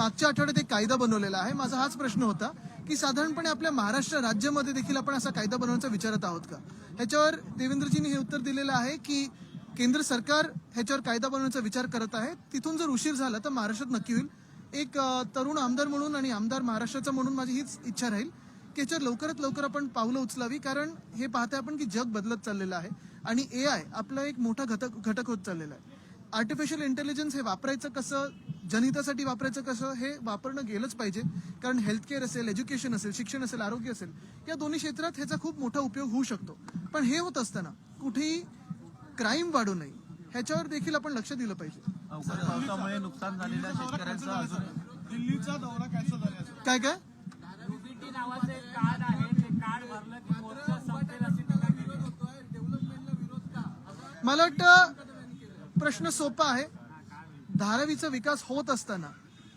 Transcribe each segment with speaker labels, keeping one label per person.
Speaker 1: मागच्या आठवड्यात एक कायदा बनवलेला आहे. माझा हाच प्रश्न होता की साधारणपणे आपल्या महाराष्ट्र राज्यामध्ये देखील आपण असा कायदा बनवण्याचा विचारत आहोत का? ह्याच्यावर देवेंद्रजींनी हे उत्तर दिलेलं आहे की केंद्र सरकार ह्याच्यावर कायदा बनवण्याचा विचार करत आहे. तिथून जर उशीर झाला तर महाराष्ट्रात नक्की होईल. एक तरुण आमदार म्हणून आणि आमदार महाराष्ट्राचा म्हणून माझी हीच इच्छा राहील की याच्यावर लवकरात लवकर आपण पावलं उचलावी कारण हे पाहता आपण की जग बदलत चाललेलं आहे आणि ए आय आपला एक मोठा घटक घटक होत चाललेला आहे. आर्टिफिशियल इंटेलिजन्स हे वापरायचं कसं जनहितासाठी वापरायचं कसं हे वापरणं गेलंच पाहिजे. कारण हेल्थकेअर असेल एज्युकेशन असेल शिक्षण असेल आरोग्य असेल या दोन्ही क्षेत्रात ह्याचा खूप मोठा उपयोग होऊ शकतो. पण हे होत असताना कुठेही क्राईम वाढू नये ह्याच्यावर देखील आपण लक्ष दिलं पाहिजे.
Speaker 2: पावसामुळे नुकसान झालेल्या शेतकऱ्यांचं अजून
Speaker 3: दिल्लीचा दौरा कॅन्सल झाला
Speaker 1: काय काय?
Speaker 4: युबीटी नावाचं एक कार्ड आहे ते कार्ड भरलं की मोर्चा संपेल अशी टीका केली. आहे.
Speaker 1: मला वाटतं प्रश्न सोपा आहे. धारावीचा विकास होत असताना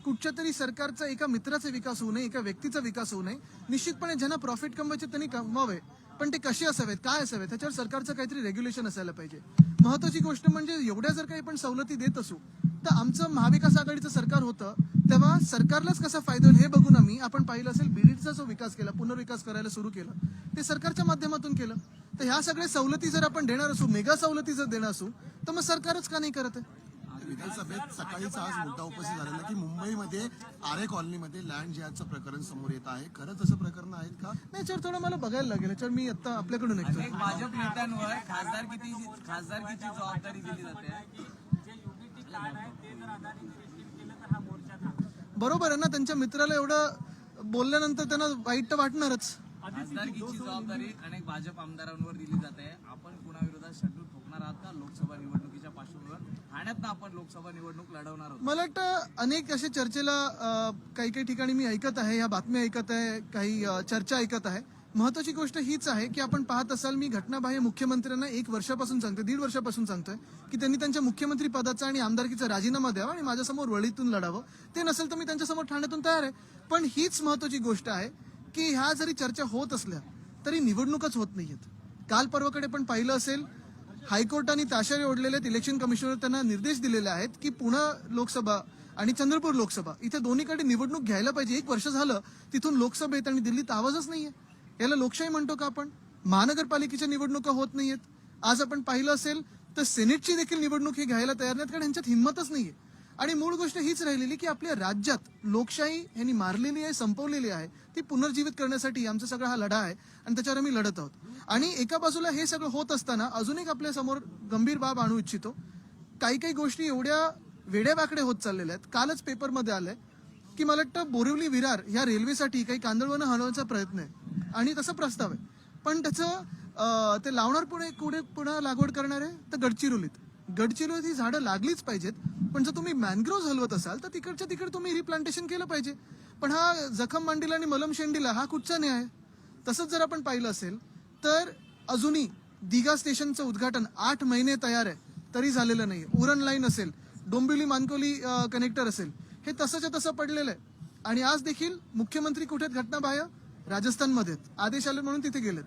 Speaker 1: कुठच्या तरी सरकारचा एका मित्राचा विकास होऊ नये एका व्यक्तीचा विकास होऊ नये. निश्चितपणे ज्यांना प्रॉफिट कमवायचे त्यांनी कमवावे. पण ते कसे असावेत काय असावेत त्याच्यावर सरकारचं काहीतरी रेग्युलेशन असायला पाहिजे. महत्वाची गोष्ट म्हणजे एवढ्या जर काही आपण सवलती देत असू तर आमचं महाविकास आघाडीचं सरकार होतं. तेव्हा सरकारलाच कसा फायदा होईल हे बघून आम्ही आपण पाहिलं असेल बीडीचा जो विकास केला पुनर्विकास करायला सुरू केलं. ते सरकारच्या माध्यमातून केलं. तर ह्या सगळ्या सवलती जर आपण देणार असू मेगा सवलती जर देणार असू तर मग सरकारच का नाही करत आहे?
Speaker 3: विधानसभेत सकाळीच आज मुद्दा उपस्थित झालेला की मुंबईमध्ये आरे कॉलनीमध्ये लँड जिहादचं प्रकरण समोर येत आहे. खरंच असं प्रकरण आहेत का?
Speaker 1: नाही याच्यावर थोडं मला बघायला लागेल. याच्यावर मी आता आपल्याकडून ऐकतो
Speaker 5: भाजप नेत्यांवर खासदारकीची खासदारकीची जबाबदारी दिली जाते.
Speaker 4: हा.
Speaker 1: बरोबर आहे ना त्यांच्या मित्राला एवढं बोलल्यानंतर त्यांना वाईट तर वाटणारच.
Speaker 5: खासदारकीची जबाबदारी अनेक भाजप आमदारांवर दिली जाते. आपण कुणाविरोधात शड्डू ठोकणार आहात का लोकसभा निवडणुकीच्या पार्श्वभूमीवर ठाण्यात आपण लोकसभा निवडणूक लढवणार आहोत.
Speaker 1: मला वाटतं अनेक असे चर्चेला काही काही ठिकाणी मी ऐकत आहे या बातम्या ऐकत आहे काही चर्चा ऐकत आहे. महत्वाची गोष्ट हीच आहे की आपण पाहत असाल मी घटनाबाह्य मुख्यमंत्र्यांना एक वर्षापासून सांगतोय दीड वर्षापासून सांगतोय की त्यांनी त्यांच्या मुख्यमंत्री पदाचा आणि आमदारकीचा राजीनामा द्यावा आणि माझ्यासमोर वळीतून लढावं. ते नसेल तर मी त्यांच्यासमोर ठाण्यातून तयार आहे. पण हीच महत्वाची गोष्ट आहे की ह्या जरी चर्चा होत असल्या तरी निवडणूकच होत नाहीयेत. काल पर्वाकडे पण पाहिलं असेल हायकोर्टाने ताशारे ओढलेले आहेत इलेक्शन कमिशनर त्यांना निर्देश दिलेले आहेत की पुणे लोकसभा आणि चंद्रपूर लोकसभा इथे दोन्हीकडे निवडणूक घ्यायला पाहिजे. एक वर्ष झालं तिथून लोकसभेत आणि दिल्लीत आवाजच नाहीये. याला लोकशाही म्हणतो का आपण? महानगरपालिकेच्या निवडणुका होत नाहीयेत. आज आपण पाहिलं असेल तर सेनेटची देखील निवडणूक ही घ्यायला तयार नाहीत कारण यांच्यात हिंमतच नाहीये. आणि मूळ गोष्ट हीच राहिलेली की आपल्या राज्यात लोकशाही यांनी मारलेली आहे संपवलेली आहे ती पुनर्जीवित करण्यासाठी आमचा सगळा हा लढा आहे आणि त्याच्यावर आम्ही लढत आहोत. आणि एका बाजूला हे सगळं होत असताना अजून एक आपल्यासमोर गंभीर बाब आणू इच्छितो. काही काही गोष्टी एवढ्या वेड्यावाकड्या होत चाललेल्या आहेत. कालच पेपरमध्ये आलंय की मला वाटतं बोरिवली विरार ह्या रेल्वेसाठी काही कांदळवनं हलवण्याचा प्रयत्न आहे. आणि तसा प्रस्ताव आहे. पण त्याचं ते लावणार पुणे कुठे पुन्हा लागवड करणार आहे? तर गडचिरोलीत. गडचिरोलीत ही झाडं लागलीच पाहिजेत. पण जर तुम्ही मॅनग्रोव्ह हलवत असाल तर तिकडच्या तिकडे तुम्ही रिप्लांटेशन केलं पाहिजे. पण हा जखम मांडीला आणि मलम शेंडीला हा कुठचा न्याय? आहे? तसंच जर आपण पाहिलं असेल तर अजूनही दिघा स्टेशनचं उद्घाटन आठ महिने तयार आहे. तरी झालेलं नाही. उरण लाईन असेल डोंबिवली मानकोली कनेक्टर असेल हे तसंच्या तसं पडलेलं आहे. आणि आज देखील मुख्यमंत्री कुठे घटना घटनाबाह्य? राजस्थानमध्ये आहेत. आदेश आले म्हणून तिथे गेलेत.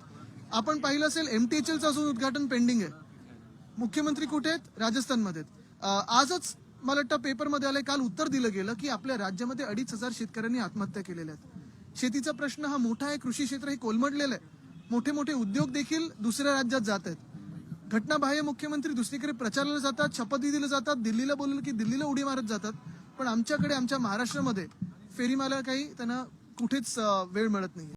Speaker 1: आपण पाहिलं असेल एमटीएचएलचं अजून उद्घाटन पेंडिंग आहे. मुख्यमंत्री कुठे आहेत? राजस्थानमध्ये आहेत. आजच मला वाटतं पेपरमध्ये आलंय काल उत्तर दिलं गेलं की आपल्या राज्यामध्ये अडीच हजार शेतकऱ्यांनी आत्महत्या केलेल्या आहेत. शेतीचा प्रश्न हा मोठा आहे कृषी क्षेत्र हे कोलमडलेलं आहे. मोठे मोठे उद्योग देखील दुसऱ्या राज्यात जात आहेत. घटनाबाह्य मुख्यमंत्री दुसरीकडे प्रचाराला जातात शपथविधीला जातात दिल्लीला बोललं की दिल्लीला उडी मारत जातात. पण आमच्याकडे आमच्या महाराष्ट्रामध्ये फेरीमाला काही त्यांना कुठेच वेळ मिळत नाही